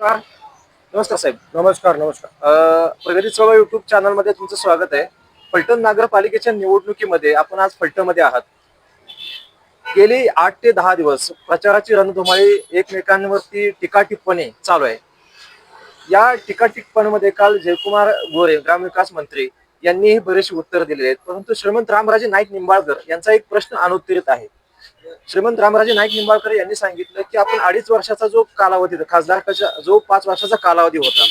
नमस्कार. नमस्कार साहेब. नमस्कार नमस्कार. प्रगती चळवळ युट्यूब चॅनलमध्ये तुमचं स्वागत आहे. फलटण नगरपालिकेच्या निवडणुकीमध्ये आपण आज फलटणमध्ये आहात. गेली आठ ते दहा दिवस प्रचाराची रणधुमाळी एकमेकांवरती टीका टिप्पणी चालू आहे. या टीका टिप्पणीमध्ये काल जयकुमार गोरे ग्रामविकास मंत्री यांनीही बरेचसे उत्तर दिलेले आहेत. परंतु श्रीमंत रामराजे नाईक निंबाळकर यांचा एक प्रश्न अनुत्तरित आहे. श्रीमंत रामराजे नाईक निंबाळकर यांनी सांगितलं की आपण अडीच वर्षाचा जो कालावधी खासदारकाचा जो पाच वर्षाचा कालावधी होता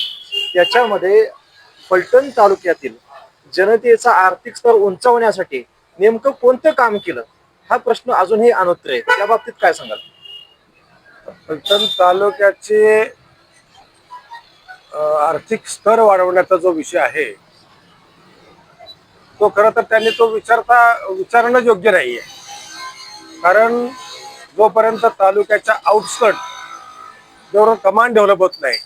त्याच्यामध्ये फलटण तालुक्यातील जनतेचा आर्थिक स्तर उंचावण्यासाठी नेमकं कोणतं काम केलं हा प्रश्न अजूनही अनुत्तर आहे. त्या बाबतीत काय सांगाल? फलटण तालुक्याचे आर्थिक स्तर वाढवण्याचा जो विषय आहे तो खरं तर त्यांनी तो विचारता विचारणं योग्य नाहीये. कारण जोपर्यंत तालुक्याच्या आउटस्कट जोवर कमांड डेव्हलप होत नाही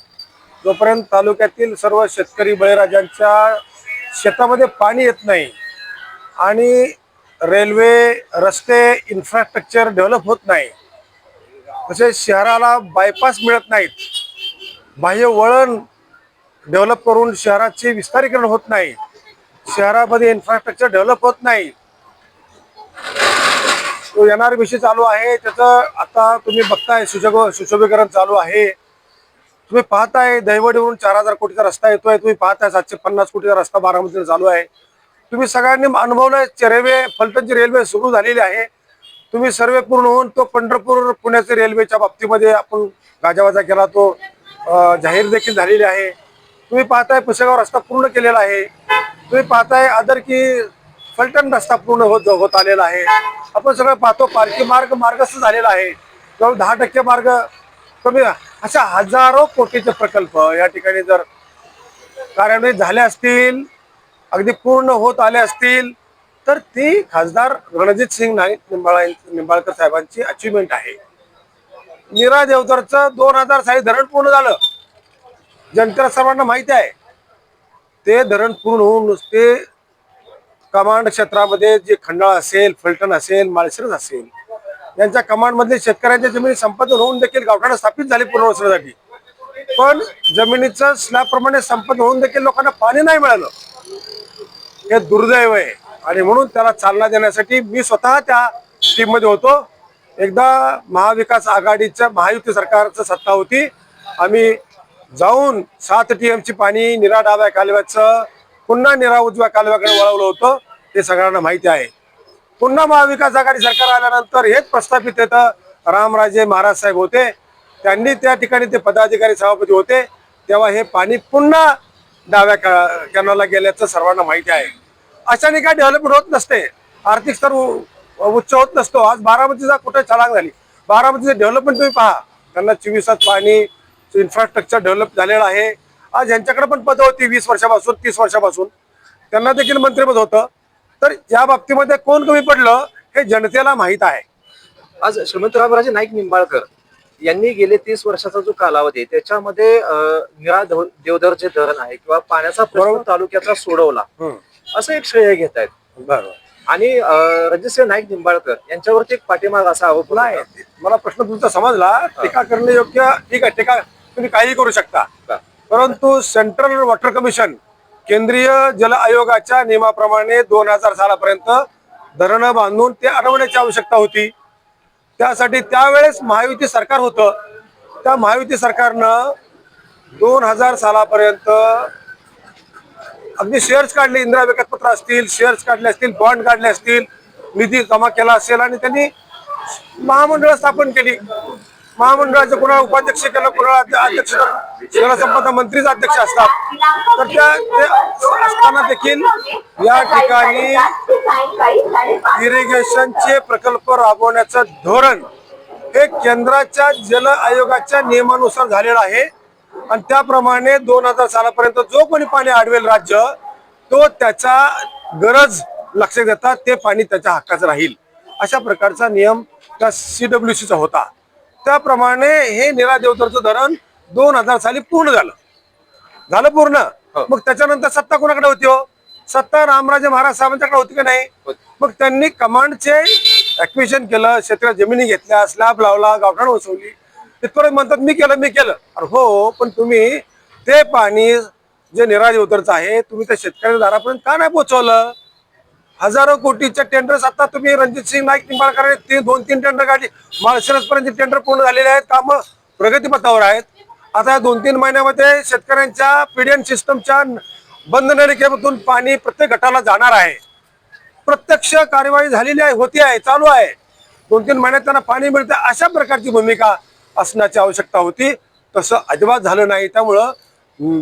जोपर्यंत तालुक्यातील सर्व शेतकरी बळीराजांच्या शेतामध्ये पाणी येत नाही आणि रेल्वे रस्ते इन्फ्रास्ट्रक्चर डेव्हलप होत नाही तसेच शहराला बायपास मिळत नाहीत बाह्य वळण डेव्हलप करून शहराचे विस्तारीकरण होत नाही शहरामध्ये इन्फ्रास्ट्रक्चर डेव्हलप होत नाही तो येणार विषय चालू आहे. त्याचं आता तुम्ही बघताय सुशोभ सुशोभीकरण चालू आहे. तुम्ही पाहताय दहिवडीवरून चार हजार कोटीचा रस्ता येतोय. तुम्ही पाहताय सातशे पन्नास कोटीचा रस्ता बारामतीला चालू आहे. तुम्ही सगळ्यांनी अनुभवलं रेल्वे फलटणची रेल्वे सुरू झालेली आहे. तुम्ही सर्वे पूर्ण होऊन तो पंढरपूर पुण्याचे रेल्वेच्या बाबतीमध्ये आपण गाजावाजा केला तो जाहीर देखील झालेली आहे. तुम्ही पाहताय पुसेगाव रस्ता पूर्ण केलेला आहे. तुम्ही पाहताय आदर की फलटण रस्ता पूर्ण होत होत आलेला आहे. आपण सगळं पाहतो पालखी मार्ग मार्गस्थ झालेला आहे. जवळ दहा टक्के मार्ग कमी अशा हजारो कोटीचे प्रकल्प या ठिकाणी जर कार्यान्वित झाले असतील अगदी पूर्ण होत आले असतील तर ती खासदार रणजित सिंग नाईक निंबाळा निंबाळकर साहेबांची अचिव्हमेंट आहे. नीरा देवधरचं दोन हजार साली धरण पूर्ण झालं. जनतेला सर्वांना माहिती आहे. ते धरण पूर्ण होऊन नुसते कमांड क्षेत्रामध्ये जे खंडाळ असेल फलटण असेल माळशिरस असेल यांच्या कमांडमधले शेतकऱ्यांच्या जमिनी संपादन होऊन देखील गावठाणं स्थापित झाली पुनर्वसनासाठी. पण जमिनीचं स्लॅबप्रमाणे संपन्न होऊन देखील लोकांना पाणी नाही मिळालं. हे दुर्दैव आहे. आणि म्हणून त्याला चालना देण्यासाठी मी स्वतः त्या टीममध्ये होतो. एकदा महाविकास आघाडीच्या महायुती सरकारचं सत्ता होती. आम्ही जाऊन सात टी एमची पाणी निरा डाव्या कालव्याचं पुन्हा निरा उजव्या कालव्याकडे वळवलं होतं ते सगळ्यांना माहिती आहे. पुन्हा महाविकास आघाडी सरकार आल्यानंतर हेच प्रस्थापित येतं. रामराजे महाराज साहेब होते. त्यांनी त्या ठिकाणी ते पदाधिकारी सभापती होते. तेव्हा हे पाणी पुन्हा डाव्या का- गेल्याचं सर्वांना माहिती आहे. अशाने काय डेव्हलपमेंट होत नसते. आर्थिक स्तर उ- उच्च होत नसतो. आज बारामतीचा कुठे छलांग झाली? बारामतीचं डेव्हलपमेंट तुम्ही पहा. त्यांना चोवीसात पाणी इन्फ्रास्ट्रक्चर डेव्हलप झालेलं आहे. आज यांच्याकडे पण पदं होती वीस वर्षापासून तीस वर्षापासून. त्यांना देखील मंत्रिपद होतं. तर या बाबतीमध्ये कोण कमी पडलं हे जनतेला माहीत आहे. आज श्रीमंत रामराजे नाईक निंबाळकर यांनी गेले तीस वर्षाचा जो कालावधी आहे, त्याच्यामध्ये देव- देवधर जे धरण आहे किंवा पाण्याचा प्रश्न. तालुक्याचा सोडवला. असं एक श्रेय घेत आहेत. बरोबर. आणि रणजितसिंह नाईक निंबाळकर यांच्यावरती एक पाठीमाग असा आरोप नाही होता. मला प्रश्न तुमचा समजला. टीका करणे योग्य ठीक आहे टीका तुम्ही काही करू शकता? परंतु सेंट्रल वॉटर कमिशन केंद्रीय जल आयोगाच्या नियमाप्रमाणे दोन हजार सालापर्यंत धरणं बांधून ते अडवण्याची आवश्यकता होती. त्यासाठी त्यावेळेस महायुती सरकार होतं. त्या महायुती सरकारनं दोन हजार सालापर्यंत अगदी शेअर्स काढले इंदिरा विकासपत्र असतील शेअर्स काढले असतील बॉन्ड काढले असतील निधी जमा केला असेल आणि त्यांनी महामंडळ स्थापन केली. महामंडळाचे कोणाला उपाध्यक्ष केलं कोणाला अध्यक्ष जलसंपदा मंत्रीच अध्यक्ष असतात. तर त्या ते असताना देखील या ठिकाणी इरिगेशनचे प्रकल्प राबवण्याचं धोरण हे केंद्राच्या जल आयोगाच्या नियमानुसार झालेलं आहे. आणि त्याप्रमाणे दोन हजार सालापर्यंत जो कोणी पाणी अडवेल राज्य तो त्याचा गरज लक्षात देता ते पाणी त्याच्या हक्काचं राहील. अशा प्रकारचा नियम त्या सी डब्ल्यू सीचा होता. त्याप्रमाणे हे निरा देवतरचं धरण दोन हजार साली पूर्ण झालं. झालं पूर्ण. हो. मग त्याच्यानंतर सत्ता कोणाकडे होती हो? सत्ता रामराजे महाराज साहेबांच्याकडे होती की नाही. मग त्यांनी कमांडचे ऍक्विशन केलं शेतकऱ्या जमिनी घेतल्या स्लॅब लावला गावठाण वसवली. तिथपर्यंत म्हणतात मी केलं मी केलं. अरे हो पण तुम्ही ते पाणी जे निराजी उतरचं आहे तुम्ही त्या शेतकऱ्याच्या दारापर्यंत का नाही पोहोचवलं? हजारो कोटीच्या टेंडर्स आता तुम्ही रणजित सिंग नाईक निंबाळकर ते दोन तीन टेंडर काढले. माळशिरस पर्यंत टेंडर पूर्ण झालेले आहेत कामं प्रगतीपथावर आहेत. आता या दोन तीन महिन्यामध्ये शेतकऱ्यांच्या पीडीएन सिस्टमच्या बंद नलिकेमधून पाणी प्रत्येक गटाला जाणार आहे. प्रत्यक्ष कार्यवाही झालेली आहे होती आहे चालू आहे. दोन तीन महिन्यात त्यांना पाणी मिळतं अशा प्रकारची भूमिका असण्याची आवश्यकता होती. तसं अजिबात झालं नाही त्यामुळं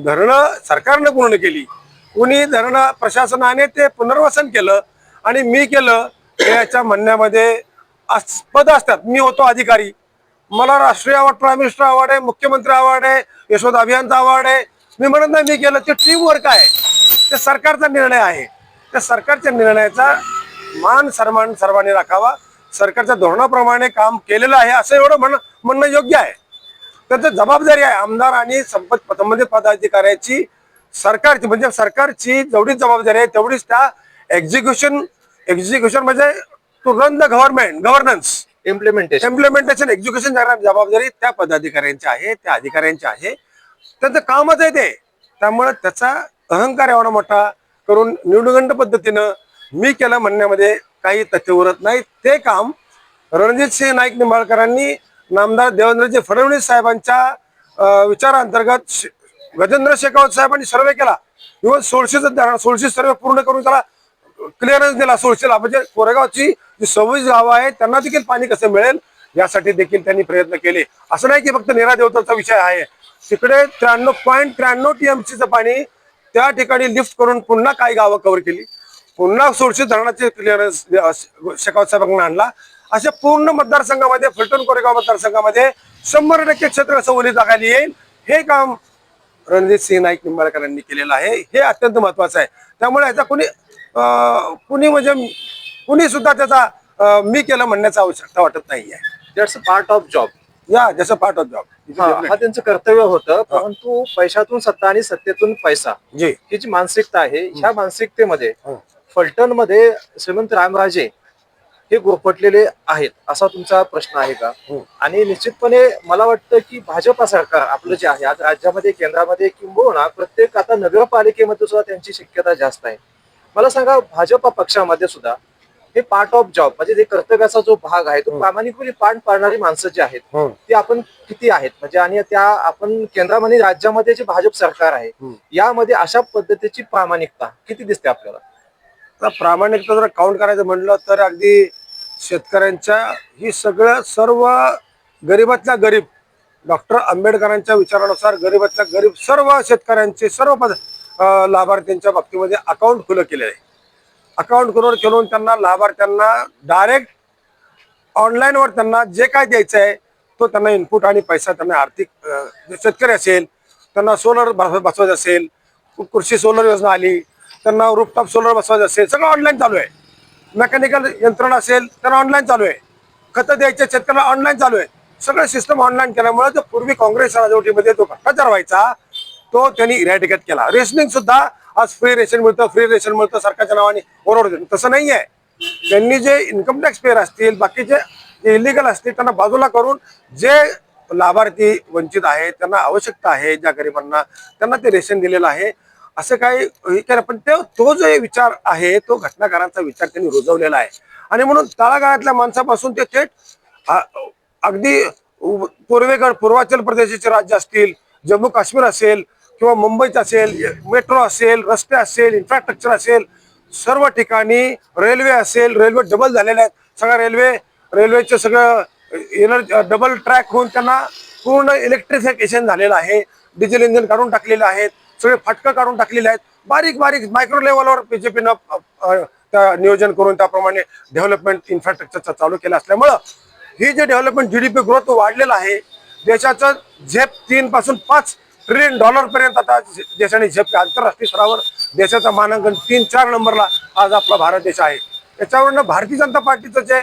धरणं सरकारनं पूर्ण केली. कुणी धरण प्रशासनाने ते पुनर्वसन केलं आणि मी केलं याच्या म्हणण्यामध्ये आस- पद असतात. मी होतो अधिकारी. मला राष्ट्रीय अवॉर्ड प्राईम मिनिस्टर अवॉर्ड आहे मुख्यमंत्री अवॉर्ड आहे यशोद अभियंता अवॉर्ड आहे. मी म्हणत नाही मी केलं ते टीम वर्क आहे. ते सरकारचा निर्णय आहे. त्या सरकारच्या निर्णयाचा मान सन्मान सर्वांनी राखावा. सरकारच्या धोरणाप्रमाणे काम केलेलं आहे असं एवढं म्हण म्हणणं योग्य आहे. त्यांची जबाबदारी आहे. आमदार आणि संपत संबंधित पदाधिकाऱ्याची सरकारची म्हणजे सरकारची जेवढी जबाबदारी आहे तेवढीच त्या एक्झिक्युशन एक्झिक्युशन म्हणजे to run the government governance implementation implementation execution जबाबदारी त्या पदाधिकाऱ्यांची आहे त्या अधिकाऱ्यांची आहे. त्यांचं कामच आहे ते. त्यामुळे त्याचा अहंकार एवढा मोठा करून निवडगंड पद्धतीनं मी केलं म्हणण्यामध्ये काही तथ्य उरत नाही. ते काम रणजित सिंह नाईक निंबाळकरांनी नामदार देवेंद्रजी फडणवीस साहेबांच्या विचारांतर्गत गजेंद्र शेखावत साहेबांनी सर्वे केला. इव्हन सोळशेचं सोळशे सर्वे पूर्ण करून त्याला क्लिअरन्स दिला सोळशेला. म्हणजे कोरेगावची जी सव्वीस गावं आहेत त्यांना देखील पाणी कसं मिळेल? यासाठी देखील त्यांनी प्रयत्न केले. असं नाही की फक्त निरा देवताचा विषय आहे. तिकडे त्र्याण्णव पॉईंट त्र्याण्णव टीएमसीचं पाणी त्या ठिकाणी लिफ्ट करून पुन्हा काही गावं कव्हर केली. पुन्हा सोळशे धरणाचे क्लिअरन्स शेखावत साहेबांना आणला. अशा पूर्ण मतदारसंघामध्ये फलटण कोरेगाव मतदारसंघामध्ये शंभर टक्के क्षेत्र सवली जागायला येईल. हे काम रणजित सिंह नाईक निंबाळकरांनी केलेलं आहे. हे अत्यंत महत्वाचं आहे. त्यामुळे याचा कुणी कुणी म्हणजे कुणी सुद्धा त्याचा मी केलं म्हणण्याची आवश्यकता वाटत नाहीये that's a part of job या जसं पार्ट ऑफ जॉब हा त्यांचं कर्तव्य होतं परंतु पैशातून सत्ता आणि सत्तेतून पैसा जी. ही जी मानसिकता आहे ह्या मानसिकतेमध्ये. फलटणमध्ये श्रीमंत रामराजे हे गुरफटलेले आहेत असा तुमचा प्रश्न आहे का हो. आणि निश्चितपणे मला वाटतं की भाजपा सरकार आपलं जे आहे आज राज्यामध्ये केंद्रामध्ये किंबहुना प्रत्येक आता नगरपालिकेमध्ये सुद्धा त्यांची शक्यता जास्त आहे मला सांगा भाजपा पक्षामध्ये सुद्धा हे पार्ट ऑफ जॉब म्हणजे जे कर्तव्याचा जो भाग आहे तो प्रामाणिकपणे पार पाडणारी माणसं जी आहेत हो. ती आपण किती आहेत म्हणजे आणि त्या आपण केंद्रामध्ये राज्यामध्ये जे भाजप सरकार आहे. यामध्ये अशा पद्धतीची प्रामाणिकता किती दिसते आपल्याला प्रामाणिकता जर काउंट करायचं म्हणलं तर अगदी शेतकऱ्यांच्या ही सगळं सर्व गरीबातल्या गरीब डॉक्टर आंबेडकरांच्या विचारानुसार गरीबातल्या गरीब सर्व शेतकऱ्यांचे सर्व पद लाभार्थ्यांच्या बाबतीमध्ये अकाउंट खुलं केले आहे. अकाउंट खुलं खेळून त्यांना लाभार्थ्यांना डायरेक्ट ऑनलाईनवर त्यांना जे काय द्यायचं आहे तो त्यांना इनपुट आणि पैसा त्यांना आर्थिक जे शेतकरी असेल त्यांना सोलर बसवायचं असेल कृषी सोलर योजना आली त्यांना रूपटॉप सोलर बसवायचं असेल सगळं ऑनलाईन चालू आहे. मेकॅनिकल यंत्रणा असेल त्यांना ऑनलाईन चालू आहे. खतं द्यायचे शेतकऱ्याला ऑनलाईन चालू आहे. सगळं सिस्टम ऑनलाईन केल्यामुळे जो पूर्वी काँग्रेस राजवटीमध्ये जो भ्रष्टाचार व्हायचा तो त्यांनी इरॅडिकेट केला. रेशनिंग सुद्धा आज फ्री रेशन मिळतं फ्री रेशन मिळतं सरकारच्या नावाने ओरडतो तसं नाही आहे त्यांनी जे इन्कम टॅक्स पेअर असतील बाकीचे जे इलिगल असतील त्यांना बाजूला करून जे लाभार्थी वंचित आहेत त्यांना आवश्यकता आहे ज्या गरिबांना त्यांना ते रेशन दिलेलं आहे. असं काही हे केलं. पण तो तो जो विचार आहे तो घटनाकारांचा विचार त्यांनी रुजवलेला आहे. आणि म्हणून तळागाळातल्या माणसापासून ते थेट अगदी पूर्वेकडे पूर्वाचल प्रदेशाचे राज्य असतील जम्मू काश्मीर असेल किंवा मुंबईत असेल मेट्रो असेल रस्ते असेल इन्फ्रास्ट्रक्चर असेल सर्व ठिकाणी रेल्वे असेल रेल्वे डबल झालेल्या आहेत. सगळ्या रेल्वे रेल्वेचे सगळं एनर्जी डबल ट्रॅक होऊन त्यांना पूर्ण इलेक्ट्रिफिकेशन झालेलं आहे. डिझेल इंजिन काढून टाकलेले आहेत. सगळे फाटकं काढून टाकलेले आहेत. बारीक बारीक मायक्रो लेवलवर बीजेपीनं त्या नियोजन करून त्याप्रमाणे डेव्हलपमेंट इन्फ्रास्ट्रक्चरचा चालू केलं असल्यामुळं ही जे डेव्हलपमेंट जीडीपी ग्रोथ वाढलेला आहे देशाचं झेप तीन पासून पाच ट्रिलियन डॉलर पर्यंत आता देशाने झेप आंतरराष्ट्रीय स्तरावर देशाचा मानांकन तीन चार नंबरला आज आपला भारत देश आहे. त्याच्यावरनं भारतीय जनता पार्टीचं जे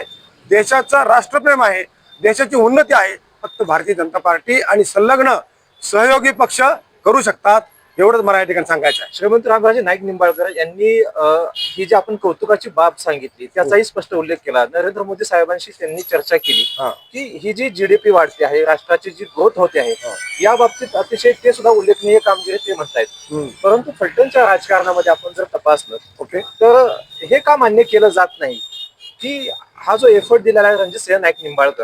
देशाचं राष्ट्रप्रेम आहे देशाची उन्नती आहे फक्त भारतीय जनता पार्टी आणि संलग्न सहयोगी पक्ष करू शकतात. एवढंच मला या ठिकाणी सांगायचं आहे श्रीमंत रामराजे नाईक निंबाळकर यांनी ही जी आपण कौतुकाची बाब सांगितली त्याचाही स्पष्ट उल्लेख केला नरेंद्र मोदी साहेबांशी त्यांनी चर्चा केली. की ही जी जीडीपी वाढते आहे राष्ट्राची जी ग्रोथ होते आहे. या बाबतीत अतिशय ते सुद्धा उल्लेखनीय कामगिरी ते म्हणतायत. परंतु फलटणच्या राजकारणामध्ये आपण जर तपासलं ओके तर हे का मान्य केलं जात नाही की हा जो एफर्ट दिलेला आहे रणजित सिंह नाईक निंबाळकर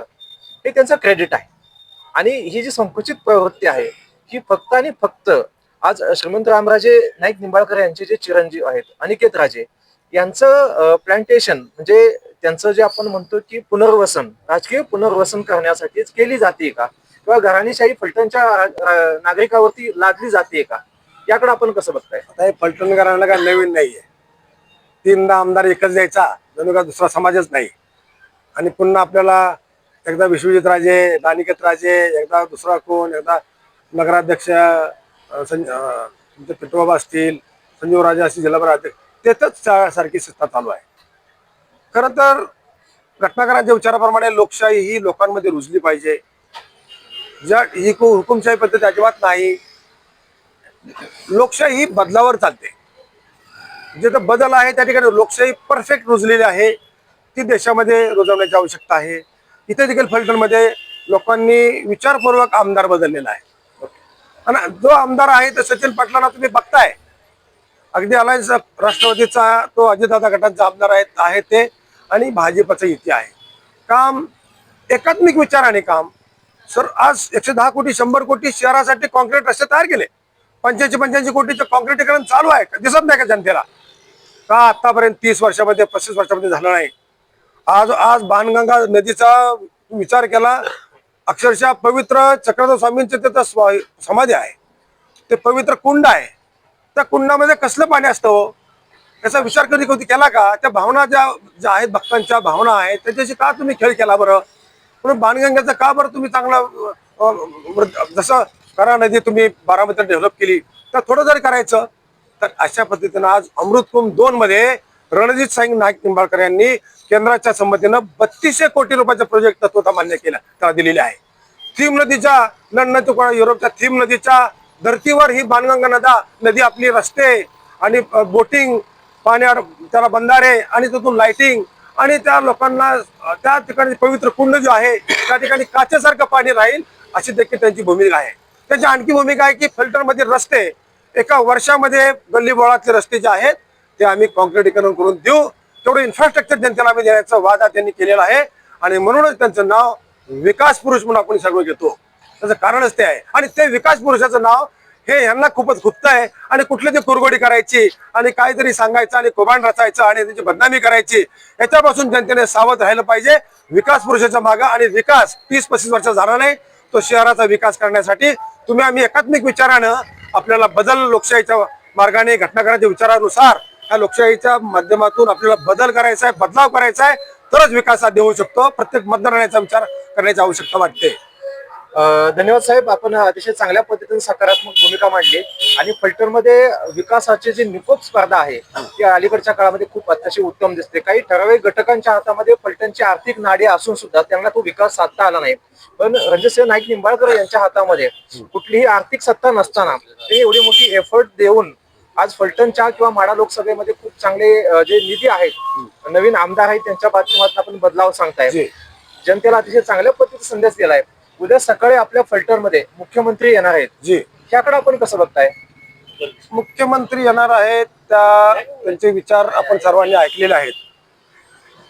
हे त्यांचं क्रेडिट आहे आणि ही जी संकुचित प्रवृत्ती आहे ही फक्त आणि फक्त आज श्रीमंत रामराजे नाईक निंबाळकर यांचे जे चिरंजीव आहेत अनिकेत राजे यांचं प्लांटेशन म्हणजे त्यांचं जे आपण म्हणतो की पुनर्वसन राजकीय पुनर्वसन करण्यासाठीच केली जाते का? किंवा घराणीशाही फलटणच्या नागरिकावरती लादली जाते का? याकडे आपण कसं बघताय? आता हे पलटणकरांना काय नवीन नाहीये. तीनदा आमदार एकच द्यायचा जणू का दुसरा समाजच नाही. आणि पुन्हा आपल्याला एकदा विश्वजित राजे दानिकेत राजे एकदा दुसरा कोण एकदा नगराध्यक्ष तुमचे पिटोबाबा असतील संजीव राजा असतील जिल्हा असतील तेथच सारखी सत्ता चालू आहे. खरं तर घटनाकारांच्या विचाराप्रमाणे लोकशाही ही लोकांमध्ये रुजली पाहिजे. ज्या ही हुकुमशाही पद्धती अजिबात नाही. लोकशाही ही बदलावर चालते. जिथं बदल आहे त्या ठिकाणी लोकशाही परफेक्ट रुजलेली आहे. ती देशामध्ये रुजवण्याची आवश्यकता आहे. इथे देखील फलटणमध्ये लोकांनी विचारपूर्वक आमदार बदललेला आहे. आणि जो आमदार आहे तो सचिन पाटलांना तुम्ही बघताय. अगदी अलायन्स राष्ट्रवादीचा तो अजितदादा गटाचा आमदार आहे आहे ते आणि भाजपचं इथे आहे. काम एकात्मिक विचाराने काम. सर आज एकशे दहा कोटी शंभर कोटी शहरासाठी कॉन्क्रीट रस्ते तयार केले. पंच्याऐंशी पंच्याऐंशी कोटीचं कॉन्क्रीटीकरण चालू आहे. दिसत नाही का जनतेला? का आतापर्यंत तीस वर्षामध्ये पस्तीस वर्षामध्ये झालं नाही? आज आज बाणगंगा नदीचा विचार केला अक्षरशः पवित्र चक्रधर स्वामींचे त्याचा स्वा- समाधी आहे. ते पवित्र कुंड आहे. त्या कुंडामध्ये कसलं पाणी असतं हो? त्याचा विचार कधी कधी केला का? त्या भावना ज्या ज्या आहेत भक्तांच्या भावना आहेत त्याच्याशी का तुम्ही खेळ केला बरं? म्हणून बाणगंगाचा का बरं तुम्ही चांगला जसं करा नदी तुम्ही बारामती डेव्हलप केली तर थोडं जरी करायचं तर अशा पद्धतीनं आज अमृतकुंभ दोन मध्ये रणजित सिंग नाईक निंबाळकर यांनी केंद्राच्या संमतीनं बत्तीसशे कोटी रुपयाचा प्रोजेक्ट तत्वता मान्य केला त्याला दिलेले आहे. थीम नदीच्या लंडन तुकडा युरोपच्या थीम नदीच्या धर्तीवर ही बाणगंगा नदा नदी आपली रस्ते आणि बोटिंग पाण्यावर त्याला बंधारे आणि तिथून लाइटिंग आणि त्या लोकांना त्या ठिकाणी पवित्र कुंड जो आहे त्या ठिकाणी काचेसारखं पाणी राहील अशी देखील त्यांची भूमिका आहे. त्याची आणखी भूमिका आहे की फिल्टरमधील रस्ते एका वर्षामध्ये गल्ली बोळातले रस्ते जे आहेत ते आम्ही कॉन्क्रिटीकरण करून देऊ. तेवढं इन्फ्रास्ट्रक्चर जनतेला आम्ही देण्याचा वादा त्यांनी केलेला आहे. आणि म्हणूनच त्यांचं नाव विकास पुरुष म्हणून आपण सर्व घेतो. त्याचं कारणच ते आहे. आणि ते विकास पुरुषाचं नाव हे यांना खूपच गुप्त आहे. आणि कुठली ते कुरगोडी करायची आणि काहीतरी सांगायचं आणि कोबांड रचायचं आणि त्यांची बदनामी करायची याच्यापासून जनतेने सावध राहिलं पाहिजे. विकास पुरुषाच्या मागा आणि विकास तीस पस्तीस वर्ष झाला नाही तो शहराचा विकास करण्यासाठी तुम्ही आम्ही एकात्मिक विचारानं आपल्याला बदल लोकशाहीच्या मार्गाने घटनाकारांच्या विचारानुसार या लोकशाहीच्या माध्यमातून आपल्याला बदल करायचा आहे बदलाव करायचा आहे तरच विकास साध्य होऊ शकतो. प्रत्येक मतदारांचा विचार करण्याची आवश्यकता वाटते. धन्यवाद साहेब. आपण अतिशय चांगल्या पद्धतीने सकारात्मक भूमिका मांडली आणि फलटणमध्ये विकासाची जी निकोप स्पर्धा आहे ती अलीकडच्या काळामध्ये खूप अतिशय उत्तम दिसते. काही ठराविक घटकांच्या हातामध्ये फलटणची आर्थिक नाडी असून सुद्धा त्यांना तो विकास साधता आला नाही. पण रणजितसिंह नाईक निंबाळकर यांच्या हातामध्ये कुठलीही आर्थिक सत्ता नसताना ते एवढी मोठी एफर्ट देऊन आज फलटणच्या किंवा माडा लोकसभेमध्ये खूप चांगले जे निधी आहेत नवीन आमदार आहेत त्यांच्या माध्यमातून आपण बदलाव सांगताय. जी. जनतेला अतिशय चांगल्या पद्धतीचा संदेश दिलाय. उद्या सकाळी आपल्या फलटणमध्ये मुख्यमंत्री येणार आहेत. जी. ह्याकडे आपण कसं बघताय? मुख्यमंत्री येणार आहेत त्या त्यांचे विचार आपण सर्वांनी ऐकलेले आहेत.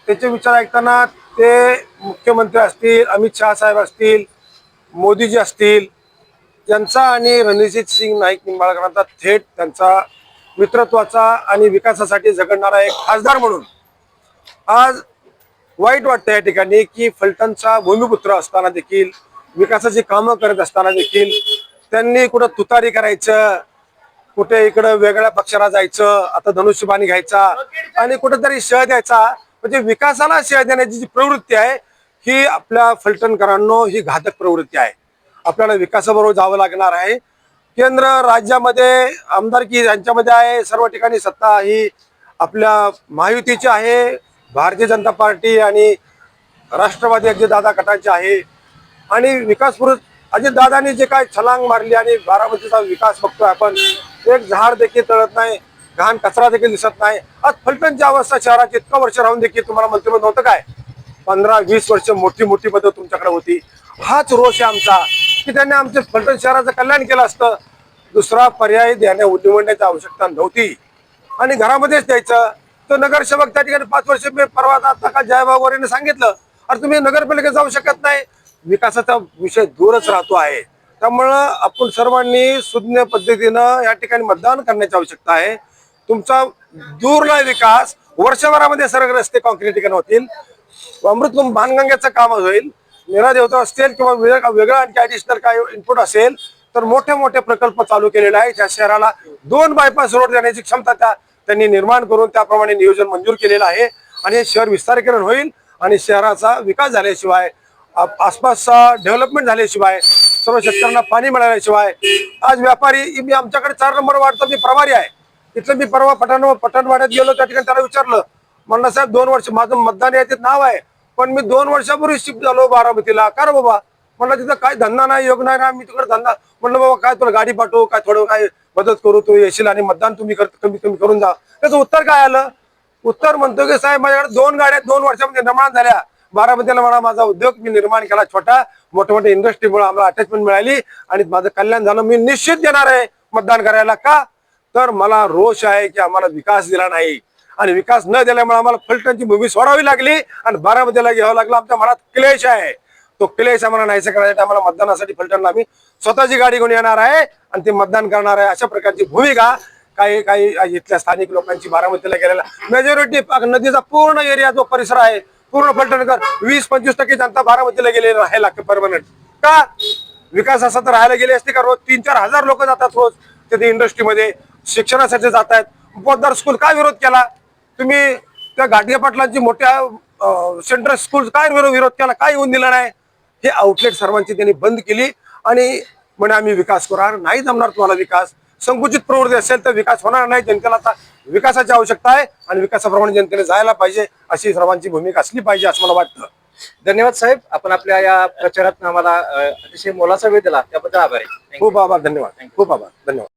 त्यांचे विचार ऐकताना ते मुख्यमंत्री असतील अमित शहा साहेब असतील मोदीजी असतील यांचा आणि रणजित सिंग नाईक निंबाळकरांचा थेट त्यांचा मित्रत्वाचा आणि विकासासाठी झगडणारा एक खासदार म्हणून. आज वाईट वाटतं या ठिकाणी की फलटणचा भूमिपुत्र असताना देखील विकासाची कामं करत असताना देखील त्यांनी कुठं तुतारी करायचं कुठे इकडं वेगळ्या पक्षाला जायचं आता धनुष्यबाणी घ्यायचा आणि कुठेतरी शह द्यायचा. म्हणजे विकासाला शह देण्याची जी प्रवृत्ती आहे ही आपल्या फलटणकरांनो ही घातक प्रवृत्ती आहे. आपल्याला विकासाबरोबर जावं लागणार आहे. केंद्र राज्यामध्ये आमदारकी यांच्यामध्ये आहे सर्व ठिकाणी सत्ता ही आपल्या महायुतीची आहे. भारतीय जनता पार्टी आणि राष्ट्रवादी अजितदादा गटाचे आहे. आणि विकास पुरुष अजितदादांनी जे काय छलांग मारली आणि बारामतीचा विकास बघतोय आपण एक झाड देखील तळत नाही घाण कचरा देखील दिसत नाही. आज फलटणची अवस्था शहराची इतकं वर्ष राहून देखील तुम्हाला मंत्रिमंडळ होतं काय? पंधरा वीस वर्ष मोठी मोठी पदं तुमच्याकडे होती. हाच रोष आहे आमचा. की त्यांनी आमच्या फलटण शहराचं कल्याण केलं असतं. दुसरा पर्याय देण्या निवडण्याची आवश्यकता नव्हती. आणि घरामध्येच द्यायचं. तो नगरसेवक त्या ठिकाणी पाच वर्ष मी परवा आता का जयबाब वरेने सांगितलं अरे तुम्ही नगरपालिकेत जाऊ शकत नाही. विकासाचा विषय दूरच राहतो आहे. त्यामुळं आपण सर्वांनी सुज्ञ पद्धतीनं या ठिकाणी मतदान करण्याची आवश्यकता आहे. तुमचा दूरला विकास वर्षभरामध्ये सर्व रस्ते कॉन्क्रीटीकरण होतील. अमृत बाणगंगेचं काम होईल. निरा देवता असतील किंवा वेगळा वेगळा आणखी ऍडिशनल काय इनपुट असेल तर मोठे मोठे प्रकल्प चालू केलेले आहे ज्या शहराला दोन बायपास रोड देण्याची क्षमता त्या त्यांनी निर्माण करून त्याप्रमाणे नियोजन मंजूर केलेलं आहे. आणि हे शहर विस्तारीकरण होईल आणि शहराचा विकास झाल्याशिवाय आसपासचा डेव्हलपमेंट झाल्याशिवाय सर्व शेतकऱ्यांना पाणी मिळाल्याशिवाय आज व्यापारी मी आमच्याकडे चार नंबर वाढतो मी प्रभारी आहे. इथलं मी परवा पठाण पठाणवाड्यात गेलो त्या ठिकाणी त्याला विचारलं म्हणलं साहेब दोन वर्ष माझं मतदान यादीत नाव आहे. पण मी दोन वर्षापूर्वी शिफ्ट झालो बारामतीला. का रे बाबा? म्हणलं तिथं काय धंदा नाही योग नाही ना मी तिकडे धंदा. म्हणलं बाबा काय तुला गाडी पाठवू काय थोडं काय मदत करू तू येशील आणि मतदान तुम्ही कर कमी कमी करून जा. त्याचं उत्तर काय आलं? उत्तर म्हणतो की साहेब माझ्याकडे दोन गाड्या दोन वर्षामध्ये निर्माण झाल्या. बारामतीला मला माझा उद्योग मी निर्माण केला छोटा. मोठ्या मोठ्या इंडस्ट्रीमुळे आम्हाला अटॅचमेंट मिळाली आणि माझं कल्याण झालं. मी निश्चित देणार आहे मतदान करायला. का? तर मला रोष आहे की आम्हाला विकास दिला नाही. आणि विकास न दिल्यामुळे आम्हाला फलटणची भूमी सोडावी लागली आणि बारामतीला घ्यावं लागलं. आमच्या मनात क्लेश आहे. तो क्लेश आम्हाला नाहीसा करायचा आम्हाला मतदानासाठी फलटणला आम्ही स्वतःची गाडी घेऊन येणार आहे आणि ते मतदान करणार आहे. अशा प्रकारची भूमिका काही काही इथल्या स्थानिक लोकांची बारामतीला गेलेला मेजॉरिटी नदीचा पूर्ण एरिया जो परिसर आहे पूर्ण फलटणकर वीस पंचवीस टक्के जनता बारामतीला गेलेली राहायला परमनंट का? विकास असा तर राहायला गेले असते का रोज? तीन चार हजार लोक जातात रोज. तिथे इंडस्ट्रीमध्ये शिक्षणासाठी जात आहेत पोतदार स्कूल का विरोध केला? तुम्ही त्या गाडगे पाटलांची मोठ्या सेंट्रल स्कूल काय विरोध विरोध केला काय येऊन दिला नाही? हे आउटलेट सर्वांची त्यांनी बंद केली आणि म्हणे आम्ही विकास करणार नाही जमणार तुम्हाला विकास. संकुचित प्रवृत्ती असेल तर विकास होणार नाही. जनतेला आता विकासाची आवश्यकता आहे आणि विकासाप्रमाणे जनतेने जायला पाहिजे अशी सर्वांची भूमिका असली पाहिजे असं मला वाटतं. धन्यवाद साहेब. आपण आपल्या या प्रचारात आम्हाला अतिशय मोलाचा वेळ दिला. त्याबद्दल आभारी. खूप आभार धन्यवाद. खूप आभार धन्यवाद.